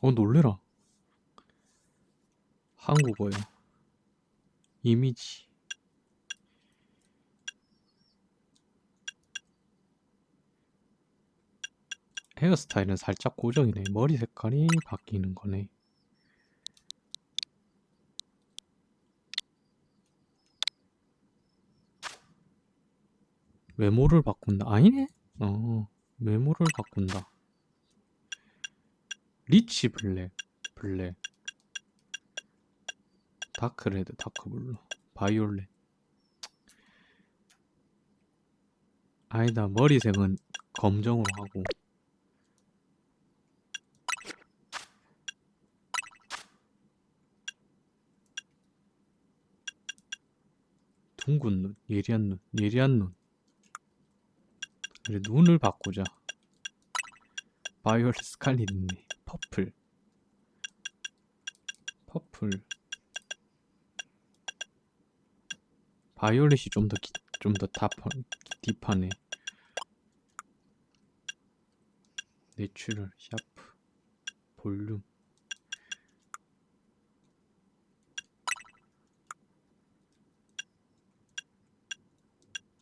어 놀래라. 한국어요. 이미지. 헤어스타일은 살짝 고정이네. 머리 색깔이 바뀌는 거네. 외모를 바꾼다. 아니네? 어, 외모를 바꾼다. 리치 블랙, 블랙. 다크 레드, 다크 블루, 바이올렛. 아니다, 머리색은 검정으로 하고. 둥근 눈, 예리한 눈, 예리한 눈. 그래, 눈을 바꾸자. 바이올렛 스칼릿 있네. 퍼플. 퍼플. 바이올렛이 좀 더, 좀 더 딥하네. 내추럴, 샤프, 볼륨.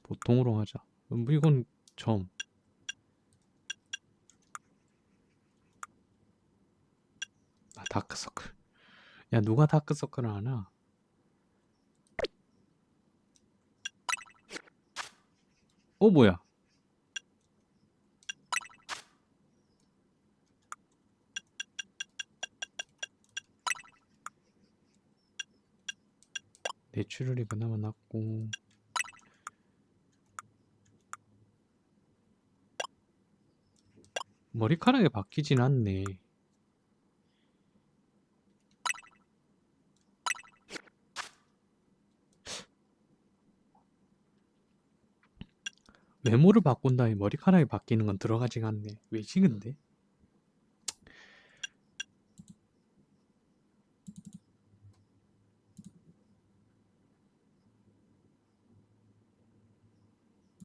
보통으로 하자. 음, 이건 점. 다크서클. 야, 누가 다크서클을 하나? 어, 뭐야? 내추럴이 그나마 낫고 머리카락이 바뀌진 않네. 외모를 바꾼 다음에 머리카락이 바뀌는 건 들어가지가 않네. 왜지 근데?